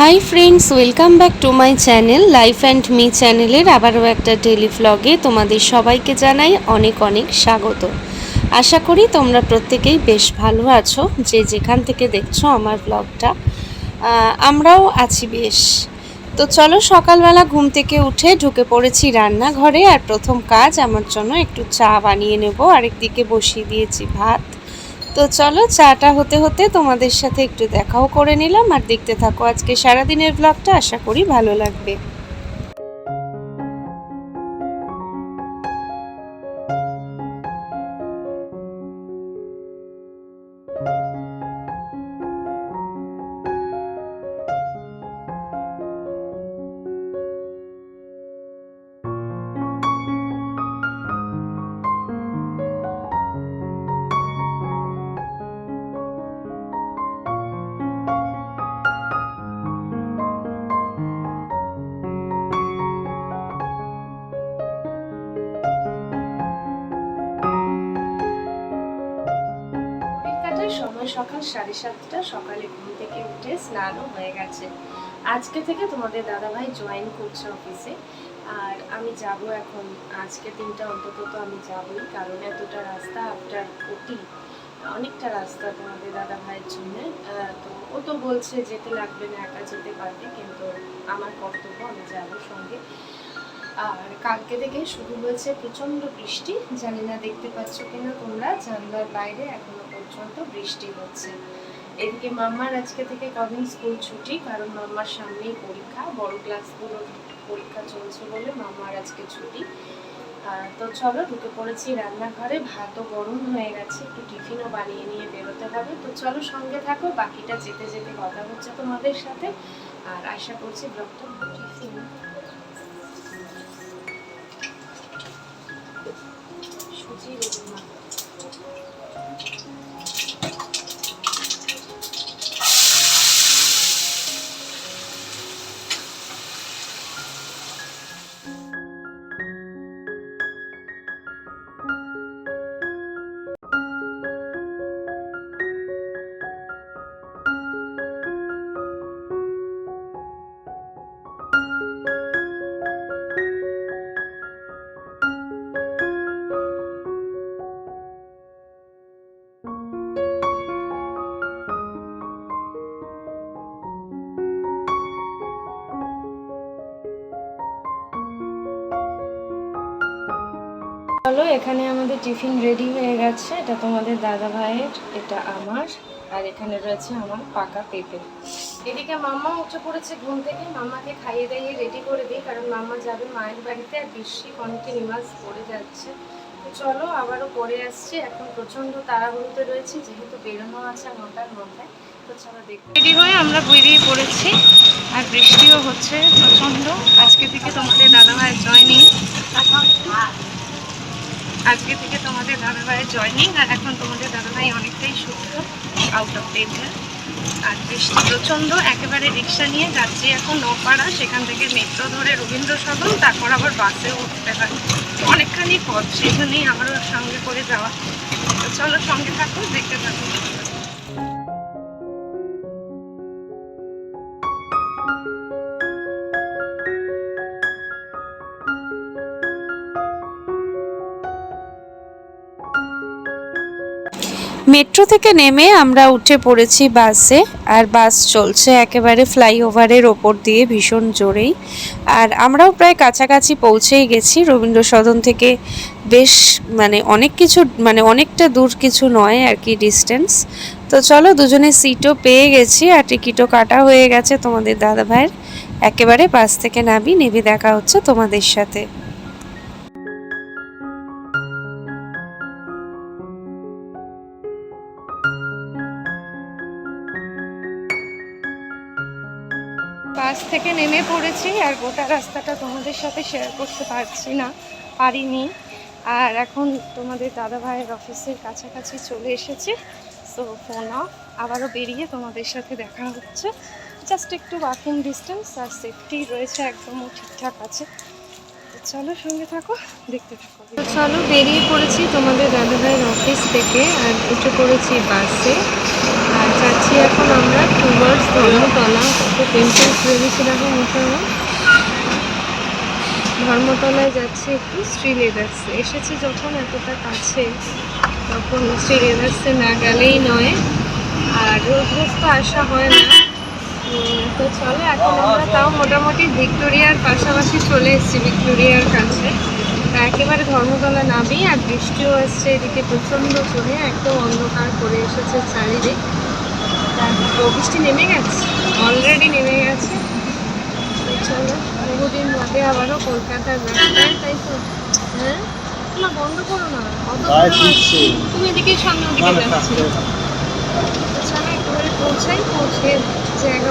Hi friends welcome back to my channel life and me চ্যানেলের আবারও একটা daily ভ্লগে তোমাদের সবাইকে জানাই অনেক অনেক স্বাগত। আশা করি তোমরা প্রত্যেকেই বেশ ভালো আছো, যে যেখান থেকে দেখছ আমার ব্লগটা আমরাও আছি বেশ। তো চলো সকালবেলা ঘুম থেকে উঠে ঢুকে পড়েছি রান্নাঘরে আর প্রথম কাজ আমার জন্য একটু চা বানিয়ে নেব, আরেকদিকে বসিয়ে দিয়েছি ভাত। তো চলো চাটা হতে হতে তোমাদের সাথে একটু দেখাও করে নিলাম আর দেখতে থাকো আজকে সারাদিনের ব্লগটা আশা করি ভালো লাগবে। সময় সকাল সাড়ে সাতটা, সকালে ঘুম থেকে উঠে স্নানও হয়ে গেছে। আজকে থেকে তোমাদের দাদাভাই জয়েন করছে অফিসে আর আমি যাব এখন, আজকে দিনটা অন্তত তো আমি যাবই, কারণ এতটা রাস্তা আফটার ওটি অনেকটা রাস্তা তোমাদের দাদা ভাইয়ের জন্য তো ও তো বলছে যেতে লাগবে না, একা যেতে পারবে, কিন্তু আমার কর্তব্য আমি যাব সঙ্গে। আর কালকে থেকে শুরু হয়েছে প্রচণ্ড বৃষ্টি, জানি না দেখতে পাচ্ছ কিনা তোমরা, জানলার বাইরে এখনও পর্যন্ত বৃষ্টি হচ্ছে। এদিকে মাম্মার আজকে থেকে কদিন স্কুল ছুটি, কারণ মাম্মার সামনেই পরীক্ষা, বড় ক্লাসগুলোর পরীক্ষা চলছে বলে মাম্মার আজকে ছুটি। তো চলো, ঢুকে পড়েছি রান্নাঘরে, ভাতও গরম হয়ে গেছে, একটু টিফিনও বানিয়ে নিয়ে বেরোতে হবে। তো চলো সঙ্গে থাকো, বাকিটা যেতে যেতে কথা হচ্ছে তোমাদের সাথে। আর আশা করছি ব্লগটা টিফিন চলো, এখানে আমাদের টিফিন রেডি হয়ে গেছে। এটা তোমাদের দাদা ভাইয়ের, এটা আমার, আর এখানে রয়েছে আমার পাকা পেঁপে। এদিকে মাম্মা উঠে পড়েছে ঘুম থেকে। মাম্মাকে খাইয়ে দাইয়ে রেডি করে দিই, কারণ মাম্মা যাবে মায়ের বাড়িতে আর বৃষ্টি কন্টিনিউয়াস পড়ে যাচ্ছে। চলো, আবারও পরে আসছি। এখন প্রচণ্ড তাড়াহুড়োতে রয়েছে, যেহেতু বেরোনো আছে নটার মধ্যে। তো চলো রেডি হয়ে আমরা বেরিয়ে পড়েছি, আর বৃষ্টিও হচ্ছে প্রচণ্ড। আজকে থেকে তোমাদের দাদা ভাইয়ের জয়নিং আজকে থেকে তোমাদের দাদাভাইয়ের জয়নিং আর এখন তোমাদের দাদা ভাই অনেকটাই সুস্থ আউট অফ ডেঞ্জার আর বৃষ্টি প্রচণ্ড, একেবারে রিক্সা নিয়ে যাচ্ছি এখন নপাড়া, সেখান থেকে মেট্রো ধরে রবীন্দ্র সদন তারপর আবার বাসে উঠতে হয়। অনেকখানি পথ, সেখানেই আমারও সঙ্গে করে যাওয়া। চলো সঙ্গে থাকো, দেখতে থাকো। মেট্রো থেকে নেমে আমরা উঠে পড়েছি বাসে, আর বাস চলছে একেবারে ফ্লাইওভারের ওপর দিয়ে ভীষণ জোরেই। আর আমরাও প্রায় কাছাকাছি পৌঁছেই গেছি। রবীন্দ্র সদন থেকে বেশ মানে অনেক কিছু মানে অনেকটা দূর কিছু নয় আর কি ডিস্টেন্স তো চলো দুজনে সিটও পেয়ে গেছি আর টিকিটও কাটা হয়ে গেছে তোমাদের দাদা ভাইয়ের একেবারে বাস থেকে নাবি নেবে দেখা হচ্ছে তোমাদের সাথে। বাস থেকে নেমে পড়েছি আর গোটা রাস্তাটা তোমাদের সাথে শেয়ার করতে পারছি না, পারিনি। আর এখন তোমাদের দাদা ভাইয়ের অফিসের কাছাকাছি চলে এসেছি সো ফোন আবারও বেরিয়ে তোমাদের সাথে দেখা হচ্ছে। জাস্ট একটু ওয়াকিং ডিস্টেন্স আর সেফটি রয়েছে একদমও ঠিকঠাক আছে। চলো সঙ্গে থাকো, দেখতে থাকো। চলো বেরিয়ে পড়েছি তোমাদের দাদা ভাইয়ের অফিস থেকে আর উঠে পড়েছি বাসে। যাচ্ছি এখন আমরা টুয়ার্ডস ধর্মতলা কত টেম্পলস বেরিয়েছে দেখো মুসলমান ধর্মতলায় যাচ্ছি একটু শ্রী লেদার্সে এসেছি যখন এতটা কাছে, তখন শ্রী লেদার্সে না গেলেই নয়। আর রোজ রোজ তো আসা হয় না। তো চলো, এখন আমরা তাও মোটামুটি ভিক্টোরিয়ার পাশাপাশি চলে এসেছি, ভিক্টোরিয়ার কাছে। একেবারে ধর্মতলা নামি আর বৃষ্টিও আসছে এদিকে প্রচণ্ড করে একদম অন্ধকার করে এসেছে চারিদিক। বৃষ্টি নেমে গেছে? অলরেডি নেমে গেছে। চলো বহুদিন বাদে আবারও কলকাতার রাস্তায় তাই তো? হ্যাঁ? না বন্ধ করো না। অত তুমি এদিকে সামনে না ওদিকে যাচ্ছি। চলো একেবারে পৌঁছাই পৌঁছে জায়গা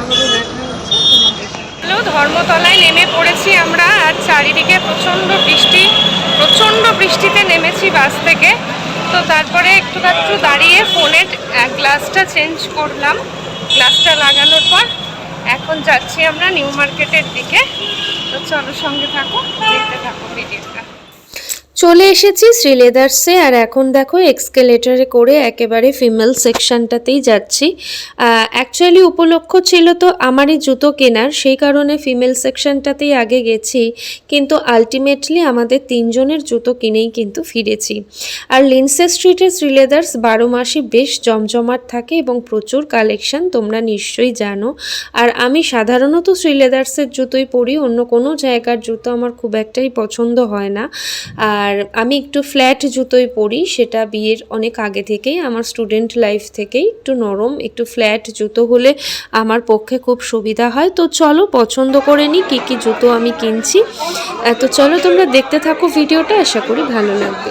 আমাদের দেখা হচ্ছে। তোমাদের হ্যালো ধর্মতলায় নেমে পড়েছি আমরা আর চারিদিকে প্রচণ্ড বৃষ্টি প্রচণ্ড বৃষ্টিতে নেমেছি বাস থেকে। তো তারপরে একটু একটু দাঁড়িয়ে ফোনের গ্লাসটা চেঞ্জ করলাম। গ্লাসটা লাগানোর পর এখন যাচ্ছি আমরা নিউ মার্কেটের দিকে। তো চলো সঙ্গে থাকো, দেখতে থাকো ভিডিওটা চলে এসেছি শ্রীলেদার্সে আর এখন দেখো এক্সকেলেটারে করে একেবারে ফিমেল সেকশনটাতেই যাচ্ছি। অ্যাকচুয়ালি উপলক্ষ ছিল তো আমারই জুতো কেনার, সেই কারণে ফিমেল সেকশনটাতেই আগে গেছি, কিন্তু আলটিমেটলি আমাদের তিনজনের জুতো কিনেই কিন্তু ফিরেছি। আর লিন্সে স্ট্রিটে শ্রীলেদার্স বারো মাসে বেশ জমজমাট থাকে এবং প্রচুর কালেকশন তোমরা নিশ্চয়ই জানো। আর আমি সাধারণত শ্রীলেদার্সের জুতোই পরি, অন্য কোনো জায়গার জুতো আমার খুব একটাই পছন্দ হয় না। আর আমি একটু ফ্ল্যাট জুতোই পরি, সেটা বিয়ের অনেক আগে থেকেই, আমার স্টুডেন্ট লাইফ থেকেই একটু নরম, একটু ফ্ল্যাট জুতো হলে আমার পক্ষে খুব সুবিধা হয়। তো চলো, পছন্দ করে নিই কী কী জুতো আমি কিনছি। তো চলো তোমরা দেখতে থাকো ভিডিওটা, আশা করি ভালো লাগবে।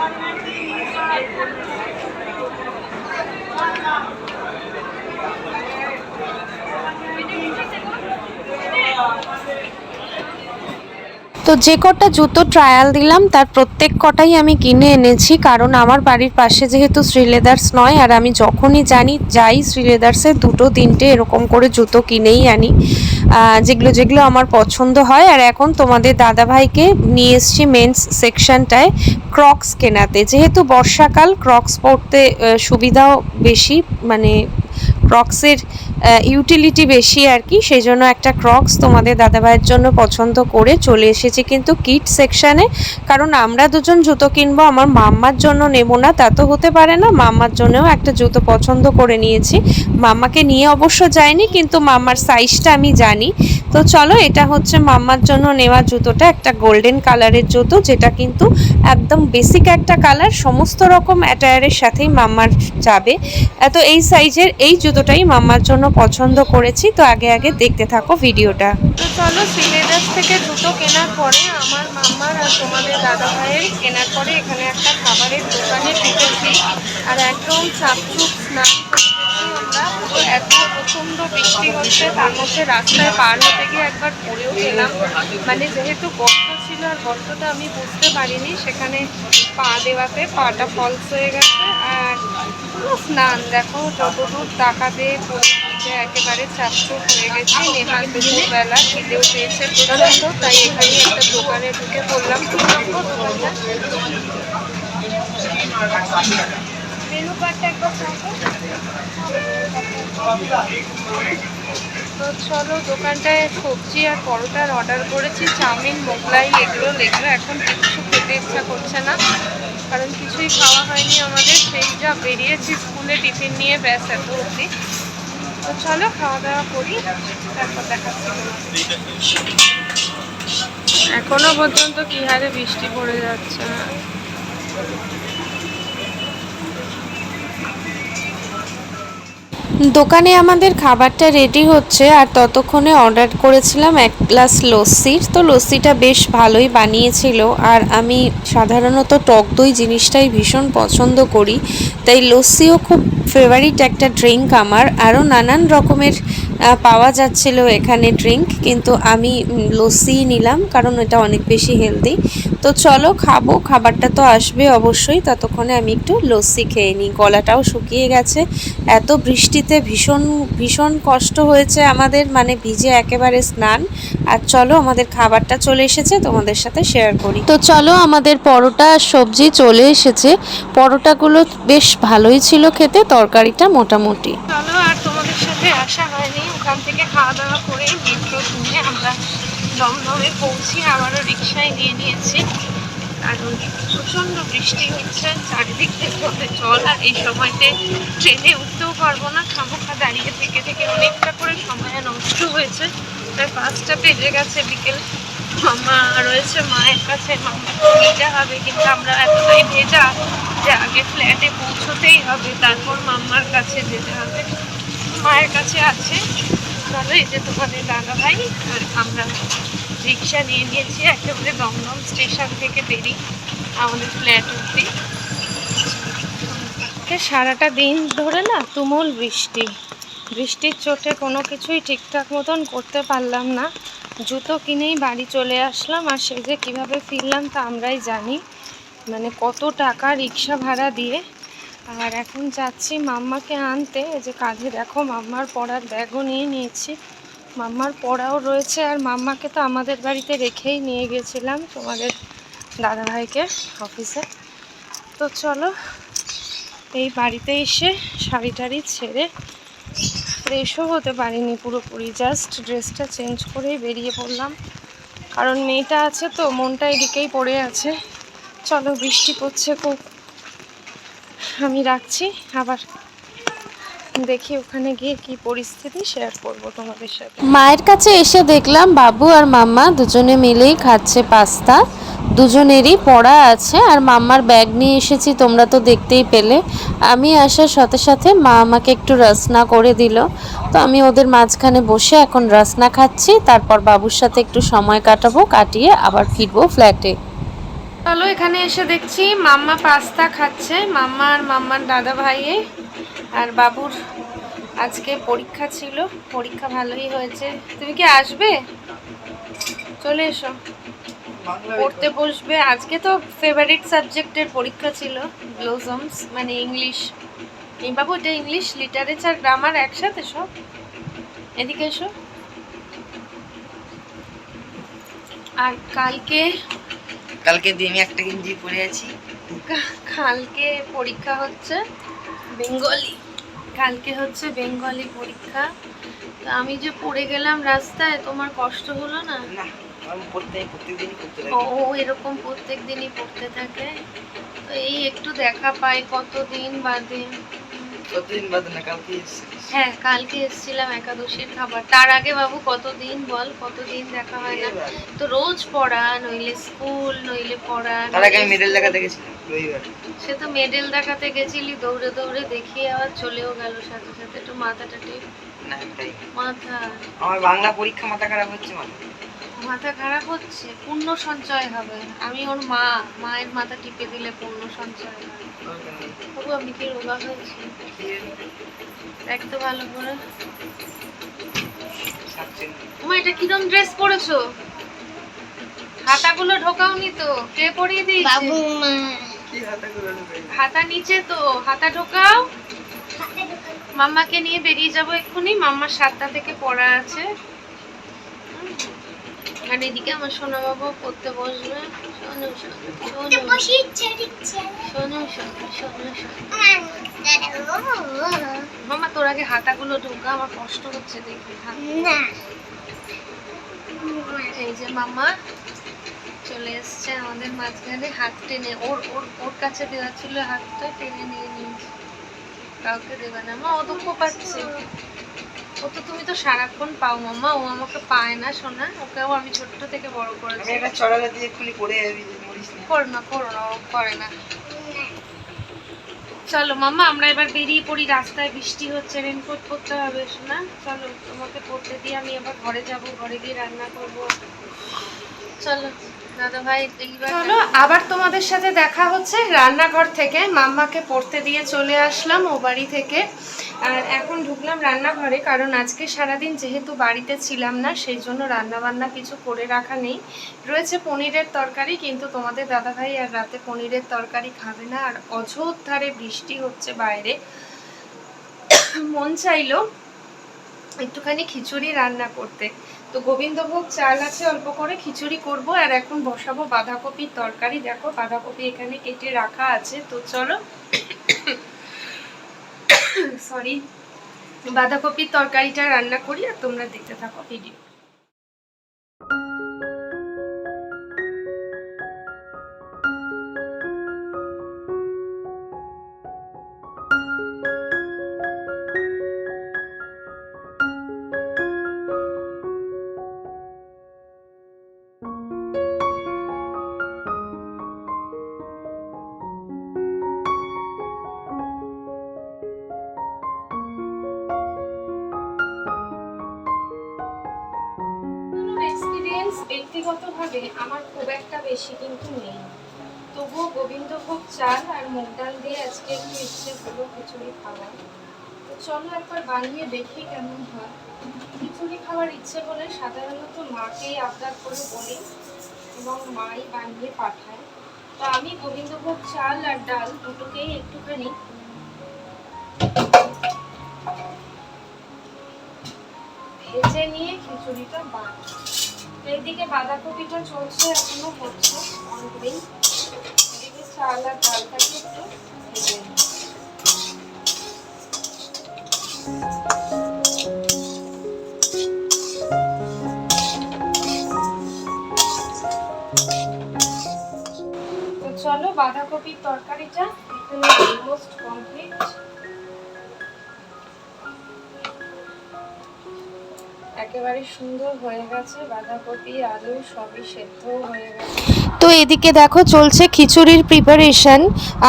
Thank you. তো যে কটা জুতো ট্রায়াল দিলাম, তার প্রত্যেক কটাই আমি কিনে এনেছি, কারণ আমার বাড়ির পাশে যেহেতু শ্রীলেদার্স নয়, আর আমি যখনই জানি, যাই শ্রীলেদার্সে, দুটো তিনটে এরকম করে জুতো কিনেই আনি যেগুলো যেগুলো আমার পছন্দ হয়। আর এখন তোমাদের দাদাভাইকে নিয়ে এসছি মেন্স সেকশনটায় ক্রক্স কেনাতে। যেহেতু বর্ষাকাল ক্রক্স পরতে সুবিধাও বেশি মানে ক্রক্সের ইউটিলিটি বেশি আর কি সেই জন্য একটা ক্রক্স তোমাদের দাদাভাইয়ের জন্য পছন্দ করে চলে এসেছি কিন্তু কিট সেকশানে কারণ আমরা দুজন জুতো কিনবো, আমার মাম্মার জন্য নেব না, তা তো হতে পারে না। মাম্মার জন্যও একটা জুতো পছন্দ করে নিয়েছি। মাম্মাকে নিয়ে অবশ্য যায়নি কিন্তু মাম্মার সাইজটা আমি জানি। তো চলো, এটা হচ্ছে মাম্মার জন্য নেওয়া জুতোটা, একটা গোল্ডেন কালারের জুতো, যেটা কিন্তু একদম বেসিক একটা কালার সমস্ত রকম অ্যাটায়ারের সাথেই মাম্মার যাবে। এত এই সাইজের এই জুতোটাই মাম্মার জন্য পছন্দ করেছি, তো আগে আগে দেখতে থাকো ভিডিওটা। তো চলো সিলেদাস থেকে জুতো কেনার পরে আমার মাম্মার আর তোমাদের দাদা ভাইয়ের কেনার পরে এখানে একটা খাবারের দোকানে ঢুকেছি। আর একদম চাপচুপ স্নান এত প্রচণ্ড বৃষ্টি হচ্ছে, তার মধ্যে রাস্তায় পার হতে গিয়ে একবার পড়েও গেলাম। মানে যেহেতু গর্ত ছিল আর গর্তটা আমি বুঝতে পারিনি। সেখানে পা দেওয়াতে, পাটা ফলস হয়ে গেছে আর পুরো স্নান দেখো, যতদূর পরিস্থিতি একেবারে চাপচুপ হয়ে গেছে নেহার দুপুরবেলা খিদেও পেয়েছে প্রচণ্ড, তাই এখানে একটা দোকানে ঢুকে পড়লাম। মেনু কার্ডটা একবার তো চলো, দোকানটায় সবজি আর পরোটার অর্ডার করেছি। চাউমিন, মোগলাই এগুলো এগুলো এখন কিছু খেতে ইচ্ছা করছে না। কারণ কিছুই খাওয়া হয়নি আমাদের। সেই যা বেরিয়েছি স্কুলে টিফিন নিয়ে, ব্যাস এত অবধি। তো চলো, খাওয়া দাওয়া করি, তারপর দেখাচ্ছি। এখনও পর্যন্ত কি হারে বৃষ্টি পড়ে যাচ্ছে। দোকানে আমাদের খাবারটা রেডি হচ্ছে আর ততক্ষণে অর্ডার করেছিলাম এক গ্লাস লস্যির। তো লস্যিটা বেশ ভালোই বানিয়েছিল আর আমি সাধারণত টক দই জিনিসটাই ভীষণ পছন্দ করি। তাই লস্যিও খুব ফেভারিট একটা ড্রিঙ্ক আমার। আরও নানান রকমের পাওয়া যাচ্ছিল এখানে ড্রিঙ্ক কিন্তু আমি উম, লস্যিই নিলাম কারণ এটা অনেক বেশি হেলদি তো চলো খাব খাবারটা তো আসবে অবশ্যই। ততক্ষণে আমি একটু লস্যি খেয়ে নিই। গলাটাও শুকিয়ে গেছে। এত বৃষ্টিতে ভীষণ ভীষণ কষ্ট হয়েছে আমাদের মানে ভিজে একেবারে স্নান। আর চলো আমাদের খাবারটা চলে এসেছে তোমাদের সাথে শেয়ার করি। তো চলো আমাদের পরোটা আর সবজি চলে এসেছে। পরোটাগুলো বেশ ভালোই ছিল খেতে তরকারিটা মোটামুটি। চলো আর তোমাদের সাথে আসা হয়নি। ওখান থেকে খাওয়া দাওয়া করে মেট্রো শুনে আমরা দমদমে পৌঁছি আবারও রিক্সায় নিয়ে নিয়েছি। কারণ প্রচণ্ড বৃষ্টি হচ্ছে, চারিদিক থেকে জল, আর এই সময়তে ট্রেনে উঠতেও পারব না। খামোখা দাঁড়িয়ে থেকে থেকে অনেকটা করে সময় নষ্ট হয়েছে। প্রায় পাঁচটা বেজে গেছে বিকেল। মামা রয়েছে মায়ের কাছে। মামা নিতে হবে, কিন্তু আমরা এতটাই ভেজা যে আগে ফ্ল্যাটে পৌঁছতেই হবে। তারপর মাম্মার কাছে যেতে হবে। মায়ের কাছে আছে। চলো এই যে তোমাদের দাদা ভাই আমরা রিক্সা নিয়ে নিয়েছি একেবারে দমদম স্টেশন থেকে বেরিয়ে আমাদের ফ্ল্যাট অব্দি সারাটা দিন ধরে না তুমুল বৃষ্টি। বৃষ্টির চোটে কোনো কিছুই ঠিকঠাক মতন করতে পারলাম না। জুতো কিনেই বাড়ি চলে আসলাম, আর সে যে কীভাবে ফিরলাম তা আমরাই জানি। মানে কত টাকা রিক্সা ভাড়া দিয়ে আর এখন যাচ্ছি মাম্মাকে আনতে। এই যে কাঁধে দেখো, মাম্মার পড়ার ব্যাগও নিয়ে নিয়েছি। মাম্মার পড়াও রয়েছে আর মাম্মাকে তো আমাদের বাড়িতে রেখেই নিয়ে গেছিলাম তোমাদের দাদাভাইকে অফিসে। তো চলো, এই বাড়িতে এসে শাড়ি টাড়ি ছেড়ে ফ্রেশও হতে পারিনি পুরোপুরি। জাস্ট ড্রেসটা চেঞ্জ করেই বেরিয়ে পড়লাম। কারণ মেয়েটা আছে তো, মনটা এদিকেই পড়ে আছে। চলো, বৃষ্টি পড়ছে খুব। আমি রাখছি, আবার দেখি ওখানে গিয়ে কি পরিস্থিতি শেয়ার করব তোমাদের সাথে। মায়ের কাছে এসে দেখলাম বাবু আর মাম্মা দুজনে মিলেই খাচ্ছে পাস্তা, দুজনেরই পড়া আছে আর মাম্মার ব্যাগ নিয়ে এসেছি, তোমরা তো দেখতেই পেলে। আমি আসার সাথে সাথে মা আমাকে একটু রাসনা করে দিল। তো আমি ওদের মাঝখানে বসে এখন রাসনা খাচ্ছি, তারপর বাবুর সাথে একটু সময় কাটাবো, কাটিয়ে আবার ফিরবো ফ্ল্যাটে চলো এখানে এসে দেখছি মাম্মা পাস্তা খাচ্ছে। মাম্মা আর মাম্মার দাদা ভাইয়ে আর বাবুর আজকে পরীক্ষা ছিল। পরীক্ষা ভালোই হয়েছে। তুমি কি আসবে? চলে এসো। পড়তে বসবে। আজকে তো ফেভারিট সাবজেক্টের পরীক্ষা ছিল ব্লোজমস মানে ইংলিশ। এই বাবু এটা ইংলিশ লিটারেচার গ্রামার একসাথে সব? এদিকে এসো। আর কালকে কালকে দিনে একটা গেঞ্জি পরে আছি। কালকে পরীক্ষা হচ্ছে বেঙ্গলি। কালকে হচ্ছে বেঙ্গলি পরীক্ষা। তো আমি যে পড়ে গেলাম রাস্তায় তোমার কষ্ট হলো না? আমি ও ও এরকম প্রত্যেক দিনই পড়তে থাকে। তো এই একটু দেখা পাই কতদিন বাদে হ্যাঁ কালকে এসেছিলাম একাদশীর খাবার। তার আগে বাবু কতদিন বল কতদিন দেখা হয় না। তো রোজ পড়া নইলে স্কুল নইলে পড়া তার আগে মেডেল দেখাতে গেছিলাম। সে তো মেডেল দেখাতে গেছিলি দৌড়ে দৌড়ে দেখিয়ে আবার চলেও গেল সাথে সাথে। একটু মাথাটা টিপ। না মাথা। আমার বাংলা পরীক্ষা মাথা খারাপ হচ্ছে মানে। মাথা খারাপ হচ্ছে পুণ্য সঞ্চয় হবে। আমি ওর মা মায়ের মাথা টিপে দিলে পুণ্য সঞ্চয় তবু আমি কি রোগা হয়েছি? দেখ তো ভালো করে। তোমার এটা কিরম ড্রেস পরেছো? হাতাগুলো ঢোকাওনি তো। কে পরিয়ে দিয়েছে? কি হাতে করে ঢুকে? হাতা নিচে তো। হাতা ঢোকাও। মাম্মাকে নিয়ে বেরিয়ে যাব এক্ষুনি। মাম্মার সাতটা থেকে পড়া আছে। আর এদিকে আমার সোনা বাবু পড়তে বসবে। শোনো শোনো শোনো। শোনো শোনো শোনো শোনো। মামা তোর আগে হাতাগুলো ঢোকা আমার কষ্ট হচ্ছে দেখি হাত এই যে মামা চলে এসছে আমাদের মাঝখানে হাত টেনে ওর ওর ওর কাছে দেওয়া ছিল হাতটা টেনে নিয়ে নিয়েছে। কাউকে দেবে না। মা দুঃখ পাচ্ছে ও তো তুমি তো সারাক্ষণ পাও মাম্মা। ও আমাকে পায় না শোনা ওকেও আমি ছোট্ট থেকে বড় আমি করেছি একটা চড়ালে দিয়ে এক্ষুনি পড়ে যাবি মরিস না। করো না করো না ও করে না। চলো মাম্মা আমরা এবার বেরিয়ে পড়ি রাস্তায়। বৃষ্টি হচ্ছে রেনকোট পরতে হবে শোনা চলো তোমাকে পড়তে দিয়ে আমি এবার ঘরে যাব। ঘরে গিয়ে রান্না করব। চলো। চলো আবার তোমাদের সাথে দেখা হচ্ছে। রান্নাঘর থেকে মাম্মাকে পড়তে দিয়ে চলে আসলাম ও বাড়ি থেকে। আর এখন ঢুকলাম রান্নাঘরে কারণ আজকে সারাদিন যেহেতু বাড়িতে ছিলাম না সেই জন্য রান্না বান্না কিছু করে রাখা নেই। রয়েছে পনিরের তরকারি কিন্তু তোমাদের দাদাভাই আর রাতে পনিরের তরকারি খাবে না। আর অযোধ্যারে বৃষ্টি হচ্ছে বাইরে। মন চাইলো একটুখানি খিচুড়ি রান্না করতে। তো গোবিন্দভোগ চাল আছে, অল্প করে খিচুড়ি করব আর এখন বসাবো বাঁধাকপির তরকারি। দেখো বাঁধাকপি এখানে কেটে রাখা আছে, তো চলো। সরি বাঁধাকপির তরকারিটা রান্না করি আর তোমরা দেখতে থাকো ভিডিও বেশি কিন্তু নেই। তবুও গোবিন্দভোগ চাল আর মুগ ডাল দিয়ে আজকে একটু ইচ্ছে হলো খিচুড়ি খাওয়ার। তো চলো একবার বানিয়ে দেখি কেমন হয়। খিচুড়ি খাওয়ার ইচ্ছে হলে সাধারণত মাকেই আবদার করে বলি এবং মাই বানিয়ে পাঠায়। তো আমি গোবিন্দভোগ চাল আর ডাল দুটোকেই একটুখানি ভেজে নিয়ে খিচুড়িটা বানাবো তো এইদিকে বাঁধাকপিটা চলছে, এখনও হচ্ছে অনেকদিন। এদিকে চাল আর ডালটাকে একটু চলো বাঁধাকপির তরকারিটা এখানে অলমোস্ট কমপ্লিট একেবারে সুন্দর হয়ে গেছে, বাঁধাকপি, আলু সবই সেদ্ধ হয়ে গেছে। তো এদিকে দেখো, চলছে খিচুড়ির প্রিপারেশন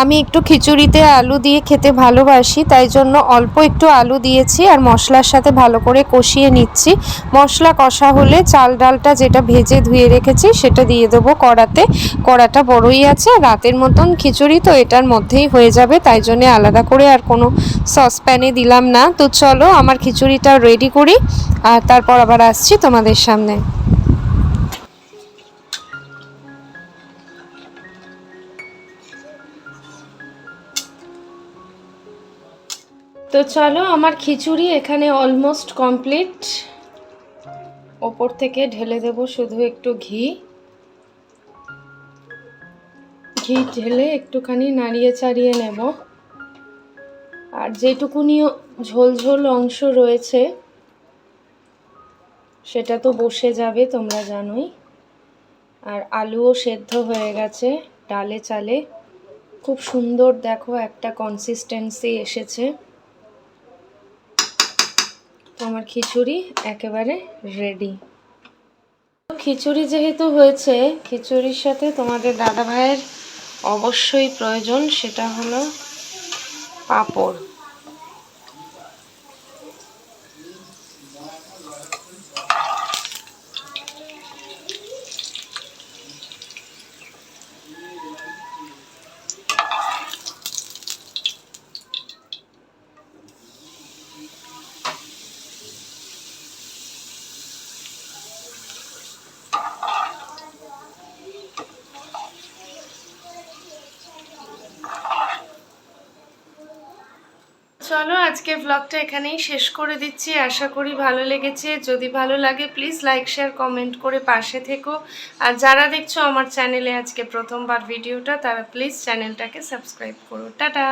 আমি একটু খিচুড়িতে আলু দিয়ে খেতে ভালোবাসি, তাই জন্য অল্প একটু আলু দিয়েছি আর মশলার সাথে ভালো করে কষিয়ে নিচ্ছি। মশলা কষা হলে চাল ডালটা যেটা ভেজে ধুয়ে রেখেছি, সেটা দিয়ে দেবো কড়াতে। কড়াটা বড়ই আছে রাতের মতন খিচুড়ি তো এটার মধ্যেই হয়ে যাবে, তাই জন্য আলাদা করে আর কোনো সসপ্যানে দিলাম না। তো চলো, আমার খিচুড়িটা রেডি করি, আর তারপর আবার আসছি তোমাদের সামনে। তো চলো, আমার খিচুড়ি এখানে অলমোস্ট কমপ্লিট ওপর থেকে ঢেলে দেব শুধু একটু ঘি। ঘি ঢেলে একটুখানি নাড়িয়ে চাড়িয়ে নেব। আর যেটুকুনি ঝোল ঝোল অংশ রয়েছে সেটা তো বসে যাবে, তোমরা জানোই। আর আলুও সেদ্ধ হয়ে গেছে ডালে চালে। খুব সুন্দর দেখো, একটা কনসিস্টেন্সি এসেছে। আমার খিচুড়ি একেবারে রেডি খিচুড়ি যেহেতু হয়েছে, খিচুড়ির সাথে তোমাদের দাদা ভাইয়ের অবশ্যই প্রয়োজন, সেটা হলো পাঁপড় চলো আজকে ব্লগটা এখানেই শেষ করে দিচ্ছি। আশা করি ভালো লেগেছে। যদি ভালো লাগে প্লিজ লাইক শেয়ার কমেন্ট করে পাশে থেকো। আর যারা দেখছ আমার চ্যানেলে আজকে প্রথমবার ভিডিওটা, তারা প্লিজ চ্যানেলটাকে সাবস্ক্রাইব করো। টাটা!